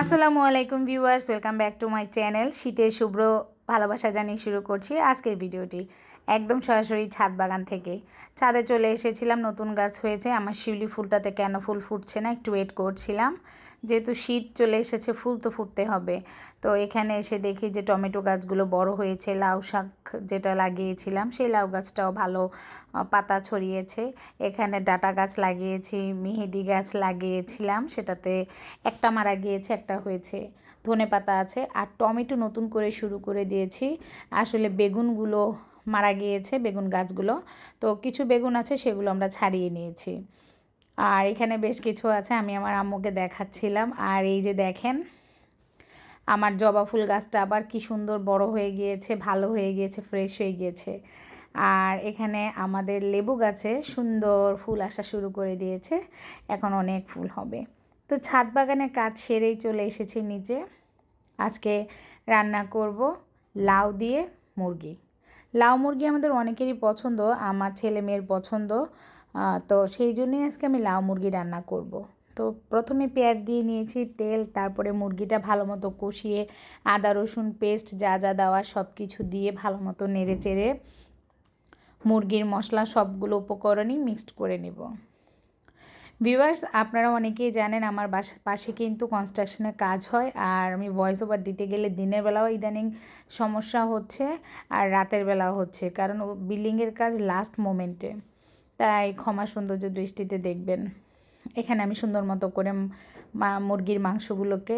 আসসালামু আলাইকুম viewers, welcome back to my channel. শীতের শুভ্র ভালোবাসা জানিয়ে শুরু করছি আজকের ভিডিওটি। একদম সরাসরি ছাদ বাগান থেকে। ছাদে চলে এসেছিলাম, নতুন গাছ হয়েছে। আমার শিউলি ফুলটাতে কেন ফুল ফুটছে না, একটু ওয়েট করছিলাম। যেহেতু শীত চলে এসেছে, ফুল তো ফুটতে হবে। তো এখানে এসে দেখি যে টমেটো গাছগুলো বড় হয়েছে, লাউ শাক যেটা লাগিয়েছিলাম, সেই লাউ গাছটাও ভালো পাতা ছড়িয়েছে। এখানে ডাটা গাছ লাগিয়েছি, মেহেদি গাছ লাগিয়েছিলাম, সেটাতে একটা মারা গিয়েছে, একটা হয়েছে। ধনে পাতা আছে, আর টমেটো নতুন করে শুরু করে দিয়েছি। আসলে বেগুনগুলো মারা গিয়েছে, বেগুন গাছগুলো। তো কিছু বেগুন আছে, সেগুলো আমরা ছাড়িয়ে নিয়েছি। আর এখানে বেশ কিছু আছে, আমি আমার আম্মুকে দেখাচ্ছিলাম। আর এই যে দেখেন, আমার জবা ফুল গাছটা আবার কি সুন্দর বড় হয়ে গিয়েছে, ভালো হয়ে গিয়েছে ফ্রেশ হয়ে গিয়েছে। আর এখানে আমাদের লেবু গাছে সুন্দর ফুল আসা শুরু করে দিয়েছে, এখন অনেক ফুল হবে। তো ছাদ বাগানে কাজ সেরেই চলে এসেছি নিচে। আজকে রান্না করব লাউ দিয়ে মুরগি। লাউ মুরগি আমাদের অনেকেরই পছন্দ, আমার ছেলে মেয়ের পছন্দ। তো সেই জন্যই আজকে আমি লাউ মুরগি রান্না করব। তো প্রথমে পেঁয়াজ দিয়ে নিয়েছি, তেল, তারপরে মুরগিটা ভালো মতো কষিয়ে আদা, রসুন পেস্ট যা যা দেওয়া সব কিছু দিয়ে ভালো মতো নেড়ে চেড়ে মুরগির মশলা সবগুলো উপকরণই মিক্সড করে নেব ভিউয়ার্স আপনারা অনেকেই জানেন আমার বাসা, পাশে কিন্তু কনস্ট্রাকশনের কাজ হয়, আর আমি ভয়েস ওভার দিতে গেলে দিনের বেলাও ইদানিং সমস্যা হচ্ছে আর রাতের বেলাও হচ্ছে, কারণ বিল্ডিংয়ের কাজ লাস্ট মোমেন্টে তাই ক্ষমা সৌন্দর্য দৃষ্টিতে দেখবেন। এখানে আমি সুন্দর মতো করে মুরগির মাংসগুলোকে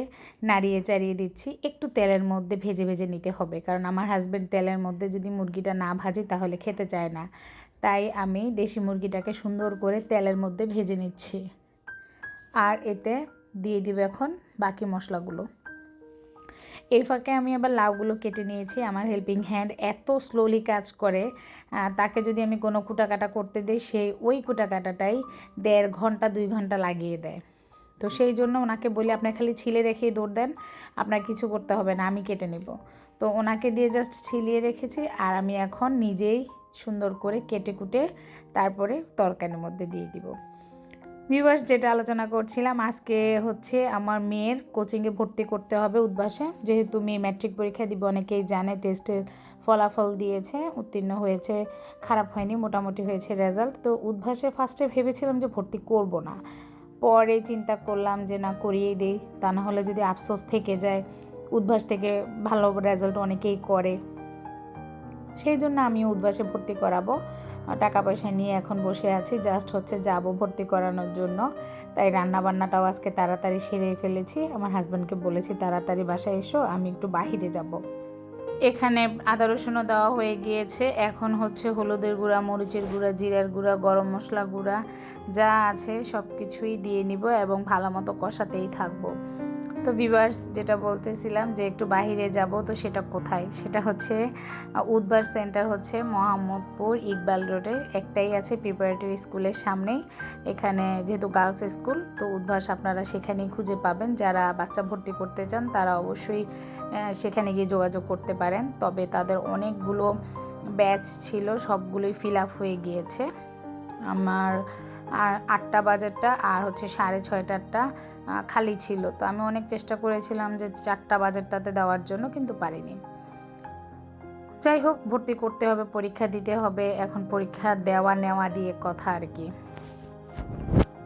নাড়িয়ে চাড়িয়ে দিচ্ছি। একটু তেলের মধ্যে ভেজে ভেজে নিতে হবে। কারণ আমার হাজব্যান্ড তেলের মধ্যে যদি মুরগিটা না ভাজে তাহলে খেতে চায় না। তাই আমি দেশি মুরগিটাকে সুন্দর করে তেলের মধ্যে ভেজে নিচ্ছি। আর এতে দিয়ে দিব এখন বাকি মশলাগুলো। এই ফাঁকে আমি আবার লাউগুলো কেটে নিয়েছি, আমার হেল্পিং হ্যান্ড এত স্লোলি কাজ করে তাকে যদি আমি কোনো কুটাকাটা করতে দিই, সে ওই কুটাকাটাটাই দেড় ঘণ্টা, দুই ঘণ্টা লাগিয়ে দেয়। তো সেই জন্য ওনাকে বলি আপনার খালি ছিলে রেখেই দৌড় দেন, আপনার কিছু করতে হবে না, আমি কেটে নেব। তো ওনাকে দিয়ে জাস্ট ছিলিয়ে রেখেছি, আর আমি এখন নিজেই সুন্দর করে কেটে কুটে তারপরে তরকারির মধ্যে দিয়ে দিব। ভিউয়ার্স যেটা আলোচনা করছিলাম, আজকে হচ্ছে আমার মেয়ের কোচিংয়ে ভর্তি করতে হবে উদ্বাসে। যেহেতু মেয়ে ম্যাট্রিক পরীক্ষা দিবে, অনেকেই জানে টেস্টের ফলাফল দিয়েছে, উত্তীর্ণ হয়েছে, খারাপ হয়নি, মোটামুটি হয়েছে রেজাল্ট তো উদ্ভাসে ফার্স্টে ভেবেছিলাম যে ভর্তি করব না। পরে চিন্তা করলাম যে না, করিয়েই দিই। তা না হলে যদি আফসোস থেকে যায়, উদ্ভাস থেকে ভালো রেজাল্ট অনেকেই করে। সেই জন্য আমি উদ্বাসে ভর্তি করাবো। টাকা পয়সা নিয়ে এখন বসে আছি জাস্ট হচ্ছে যাব ভর্তি করানোর জন্য। তাই রান্না বান্নাটাও আজকে তাড়াতাড়ি সেরে ফেলেছি। আমার হাজব্যান্ডকে বলেছি, তাড়াতাড়ি বাসায় এসো, আমি একটু বাহিরে যাব। এখানে আদা রসুনও দেওয়া হয়ে গিয়েছে। এখন হচ্ছে হলুদের গুঁড়া, মরিচের গুঁড়া, জিরার গুঁড়া, গরম মশলা গুঁড়া, যা আছে সব কিছুই দিয়ে নিব এবং ভালো মতো কষাতেই থাকব। তো ভিভার্স যেটা বলতেছিলাম যে একটু বাইরে যাব, তো সেটা কোথায়? সেটা হচ্ছে উদ্বার সেন্টার হচ্ছে মোহাম্মদপুর ইকবাল রোডে একটাই আছে প্রিপারেটরি স্কুলের সামনেই। এখানে যেহেতু গার্লস স্কুল তো উদ্ভাস আপনারা সেখানেই খুঁজে পাবেন। যারা বাচ্চা ভর্তি করতে চান, তারা অবশ্যই সেখানে গিয়ে যোগাযোগ করতে পারেন। তবে তাদের অনেকগুলো ব্যাচ ছিল, সবগুলোই ফিল আপ হয়ে গিয়েছে। আমার আর আটটা বাজারটা আর হচ্ছে সাড়ে ছয়টারটা খালি ছিল। তো আমি অনেক চেষ্টা করেছিলাম যে চারটা বাজারটাতে দেওয়ার জন্য, কিন্তু পারিনি। যাই হোক, ভর্তি করতে হবে, পরীক্ষা দিতে হবে। এখন পরীক্ষা দেওয়া নেওয়া দিয়ে কথা আর কি।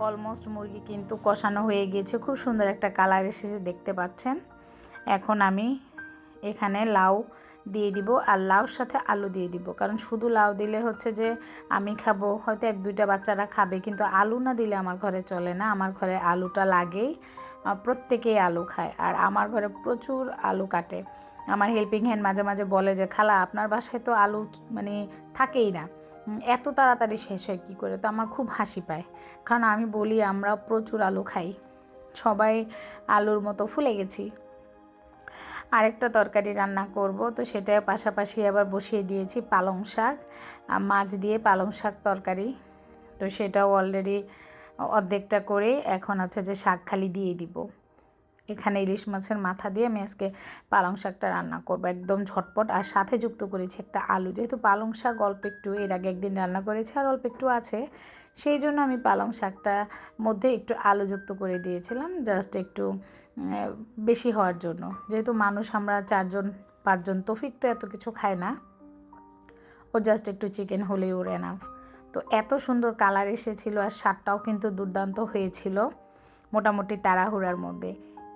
অলমোস্ট মুরগি কিন্তু কষানো হয়ে গিয়েছে খুব সুন্দর একটা কালার এসেছে, দেখতে পাচ্ছেন? এখন আমি এখানে লাউ দিয়ে দিব আর লাউর সাথে আলু দিয়ে দিব। কারণ শুধু লাউ দিলে হচ্ছে যে আমি খাব, হয়তো এক দুইটা বাচ্চারা খাবে, কিন্তু আলু না দিলে আমার ঘরে চলে না। আমার ঘরে আলুটা লাগেই প্রত্যেকেই আলু খায় আর আমার ঘরে প্রচুর আলু কাটে। আমার হেল্পিং হ্যান্ড মাঝে মাঝে বলে যে, খালা, আপনার বাসায় তো আলু মানে থাকেই না। এত তাড়াতাড়ি শেষ হয় কী করে? তো আমার খুব হাসি পায়। কারণ আমি বলি আমরা প্রচুর আলু খাই। সবাই আলুর মতো ফুলে গেছি। আরেকটা তরকারি রান্না করব। তো সেটা পাশাপাশি আবার বসিয়ে দিয়েছি পালং শাক মাছ দিয়ে পালং শাক তরকারি। তো সেটাও অলরেডি অর্ধেকটা করে এখন হচ্ছে যে শাক খালি দিয়ে দিব। এখানে ইলিশ মাছের মাথা দিয়ে আমি আজকে পালং শাকটা রান্না করব একদম ঝটপট। আর সাথে যুক্ত করেছি একটা আলু। যেহেতু পালং শাক অল্প একটু, এর আগে একদিন রান্না করেছি আর অল্প একটু আছে। সেই জন্য আমি পালং শাকটা মধ্যে একটু আলু যুক্ত করে দিয়েছিলাম জাস্ট একটু বেশি হওয়ার জন্য। যেহেতু মানুষ আমরা চারজন, পাঁচজন তফিক তো এত কিছু খায় না। ও জাস্ট একটু চিকেন হলেই ওর এনাফ তো এত সুন্দর কালার এসেছিল আর স্বাদটাও কিন্তু দুর্দান্ত হয়েছিল। মোটামুটি তাড়াহুড়ার মধ্যে।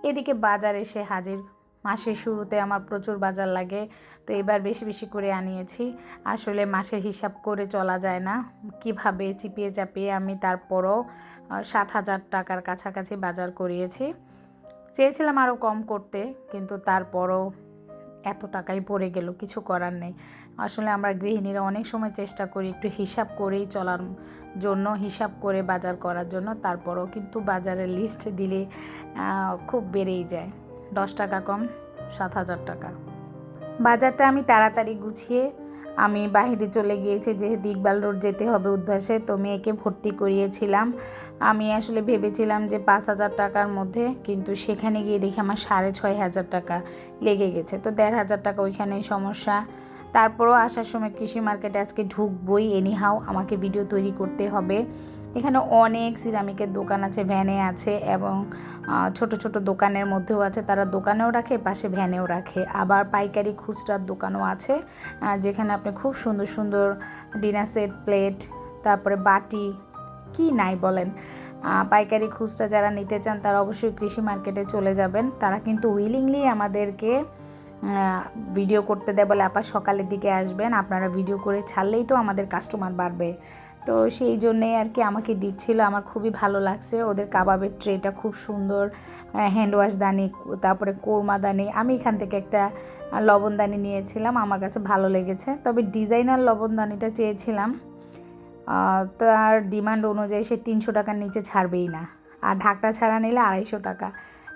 এদিকে বাজার এসে হাজির। মাসের শুরুতে আমার প্রচুর বাজার লাগে, তো এবার বেশি বেশি করে আনিয়েছি। আসলে মাসের হিসাব করে চলা যায় না। কীভাবে চিপিয়ে চাপিয়ে আমি তারপরও সাত হাজার টাকার কাছাকাছি বাজার করিয়েছি। চেয়েছিলাম আরও কম করতে, কিন্তু তারপরও এত টাকাই পড়ে গেল, কিছু করার নেই। আসলে আমরা গৃহিণীরা অনেক সময় চেষ্টা করি একটু হিসাব করেই চলার জন্য, হিসাব করে বাজার করার জন্য। তারপরও কিন্তু বাজারের লিস্ট দিলে খুব বেড়েই যায়। দশ টাকা কম, সাত হাজার টাকা। বাজারটা আমি তাড়াতাড়ি গুছিয়ে, আমি বাহিরে চলে গিয়েছি, যেহেতু ইকবাল রোড যেতে হবে উদ্ভাসে, তো মেয়েকে ভর্তি করিয়েছিলাম। আমি আসলে ভেবেছিলাম যে পাঁচ হাজার টাকার মধ্যে, কিন্তু সেখানে গিয়ে দেখি আমার সাড়ে ছয় হাজার টাকা লেগে গেছে। তো দেড় হাজার টাকা ওইখানেই সমস্যা। তারপরও আসার সময় কৃষি মার্কেটে আজকে ঢুকবই এনিহাও আমাকে ভিডিও তৈরি করতে হবে। এখানে অনেক সিরামিকের দোকান আছে ভ্যানে আছে এবং ছোট ছোট দোকানের মধ্যেও আছে। তারা দোকানেও রাখে, পাশে ভ্যানেও রাখে। আবার পাইকারি খুচরার দোকানও আছে যেখানে আপনি খুব সুন্দর সুন্দর ডিনার সেট প্লেট তারপরে বাটি, কি নাই বলেন? পাইকারি খুচরা যারা নিতে চান, তারা অবশ্যই কৃষি মার্কেটে চলে যাবেন। তারা কিন্তু উইলিংলি আমাদেরকে ভিডিও করতে দেয় বলে আপা সকালের দিকে আসবেন। আপনারা ভিডিও করে ছাড়লেই তো আমাদের কাস্টমার বাড়বে। তো সেই জন্যেই আর কি আমাকে দিচ্ছিল। আমার খুবই ভালো লাগছে। ওদের কাবাবের ট্রেটা খুব সুন্দর হ্যান্ড ওয়াশ দানি, তারপরে কোরমা দানি। আমি এখান থেকে একটা লবণদানি নিয়েছিলাম। আমার কাছে ভালো লেগেছে। তবে ডিজাইনার লবণদানিটা চেয়েছিলাম। তার ডিমান্ড অনুযায়ী সে তিনশো টাকার নিচে ছাড়বেই না। আর ঢাকটা ছাড়া নিলে আড়াইশো টাকা।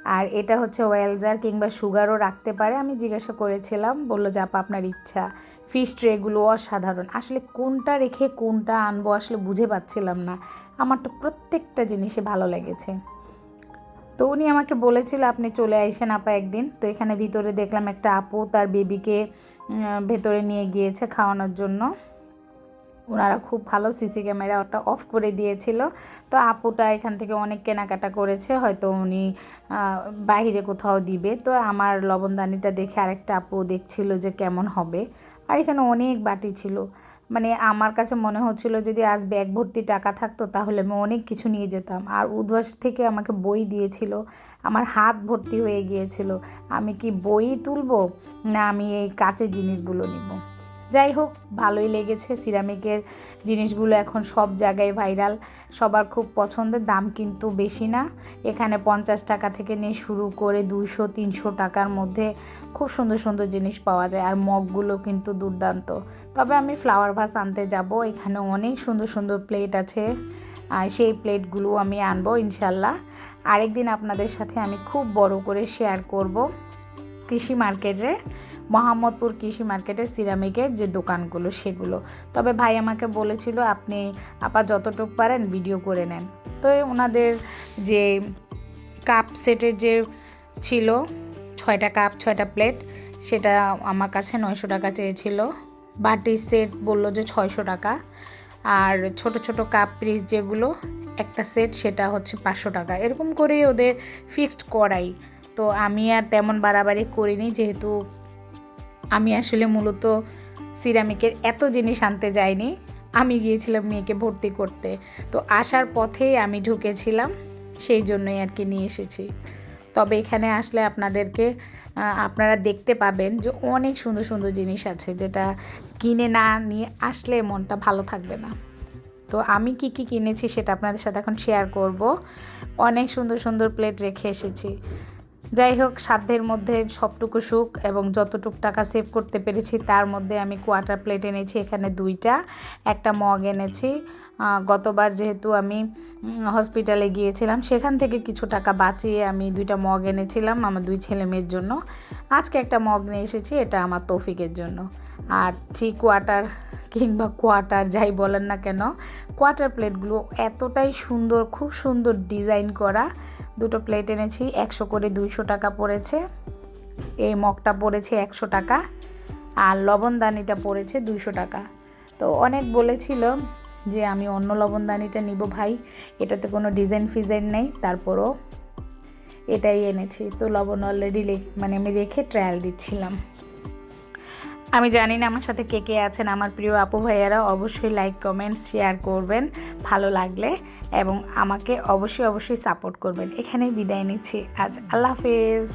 আর এটা হচ্ছে ওয়েলজার কিংবা সুগারও রাখতে পারে। আমি জিজ্ঞাসা করেছিলাম, বলল যে, আপা, আপনার ইচ্ছা। ফিশ ট্রেগুলো অসাধারণ। আসলে কোনটা রেখে কোনটা আনব আসলে বুঝে পাচ্ছিলাম না। আমার তো প্রত্যেকটা জিনিসে ভালো লেগেছে। তো উনি আমাকে বলেছিল, আপনি চলে আসেন আপা একদিন। তো এখানে ভিতরে দেখলাম একটা আপু তার বেবিকে ভেতরে নিয়ে গিয়েছে খাওয়ানোর জন্য। ওনারা খুব ভালো সিসি ক্যামেরা ওটা অফ করে দিয়েছিল। তো আপুটা এখান থেকে অনেক কেনাকাটা করেছে, হয়তো উনি বাহিরে কোথাও দিবে। তো আমার লবণদানিটা দেখে আরেকটা আপু দেখছিল যে কেমন হবে। আর এখানে অনেক বাটি ছিল। মানে আমার কাছে মনে হচ্ছিল যদি আজ ব্যাগ ভর্তি টাকা থাকতো তাহলে আমি অনেক কিছু নিয়ে যেতাম। আর উদ্ভাস থেকে আমাকে বই দিয়েছিল। আমার হাত ভর্তি হয়ে গিয়েছিল। আমি কি বই তুলবো? না, আমি এই কাচের জিনিসগুলো নিব। যাই হোক, ভালোই লেগেছে। সিরামিকের জিনিসগুলো এখন সব জায়গায় ভাইরাল। সবার খুব পছন্দের, দাম কিন্তু বেশি না। এখানে পঞ্চাশ টাকা থেকে নিয়ে শুরু করে দুইশো, তিনশো টাকার মধ্যে খুব সুন্দর সুন্দর জিনিস পাওয়া যায়। আর মগগুলো কিন্তু দুর্দান্ত। তবে আমি ফ্লাওয়ার ভাস আনতে যাব। এখানে অনেক সুন্দর সুন্দর প্লেট আছে। সেই প্লেটগুলো আমি আনব ইনশাল্লাহ। আরেকদিন আপনাদের সাথে আমি খুব বড় করে শেয়ার করব কৃষি মার্কেটে মোহাম্মদপুর কৃষি মার্কেটের সিরামিকের যে দোকানগুলো, সেগুলো। তবে ভাই আমাকে বলেছিল আপনি, আপা যতটুকু পারেন ভিডিও করে নেন। তো ওনাদের যে কাপ সেটের যে ছিল, ছয়টা কাপ ছয়টা প্লেট সেটা আমার কাছে নয়শো টাকা চেয়েছিল। বাটির সেট বলল যে ছয়শো টাকা। আর ছোট ছোট কাপ পিস যেগুলো, একটা সেট সেটা হচ্ছে পাঁচশো টাকা। এরকম করেই ওদের ফিক্সড করাই। তো আমি আর তেমন বাড়াবাড়ি করিনি, যেহেতু আমি আসলে মূলত সিরামিকের এত জিনিস আনতে যাইনি। আমি গিয়েছিলাম মেয়েকে ভর্তি করতে। তো আসার পথেই আমি ঢুকেছিলাম, সেই জন্যই আর কি নিয়ে এসেছি। তবে এখানে আসলে আপনাদেরকে আপনারা দেখতে পাবেন যে অনেক সুন্দর সুন্দর জিনিস আছে যেটা কিনে না নিয়ে আসলে মনটা ভালো থাকবে না। তো আমি কি কি কিনেছি সেটা আপনাদের সাথে এখন শেয়ার করব। অনেক সুন্দর সুন্দর প্লেট রেখে এসেছি। যাই হোক সাধ্যের মধ্যে সবটুকু সুখ এবং যতটুকু টাকা সেভ করতে পেরেছি, তার মধ্যে আমি কোয়াটার প্লেট এনেছি, এখানে দুইটা, একটা মগ এনেছি। গতবার যেহেতু আমি হসপিটালে গিয়েছিলাম, সেখান থেকে কিছু টাকা বাঁচিয়ে আমি দুইটা মগ এনেছিলাম আমার দুই ছেলে মেয়ের জন্য। আজকে একটা মগ নিয়ে এসেছি, এটা আমার তৌফিকের জন্য। আর থ্রি কোয়ার্টার কিংবা কোয়াটার যাই বলেন না কেন কোয়াটার প্লেটগুলো এতটাই সুন্দর, খুব সুন্দর ডিজাইন করা। দুটো প্লেট এনেছি, একশো করে দুইশো টাকা পড়েছে। এই মগটা পড়েছে একশো টাকা আর লবণদানিটা পড়েছে দুইশো টাকা। তো অনেক বলেছিল যে আমি অন্য লবণদানিটা নিব ভাই, এটাতে কোনো ডিজাইন ফিজাইন নেই, তারপরও এটাই এনেছি। তো লবণ অলরেডি মানে আমি রেখে ট্রায়াল দিচ্ছিলাম। আমি জানি না আমার সাথে কে কে আছেন, আমার প্রিয় আপু ভাইয়ারা, অবশ্যই লাইক কমেন্ট শেয়ার করবেন। ভালো লাগলে এবং আমাকে অবশ্যই অবশ্যই সাপোর্ট করবেন। এখানে বিদায় নিচ্ছি। আজ আল্লাহ হাফেজ।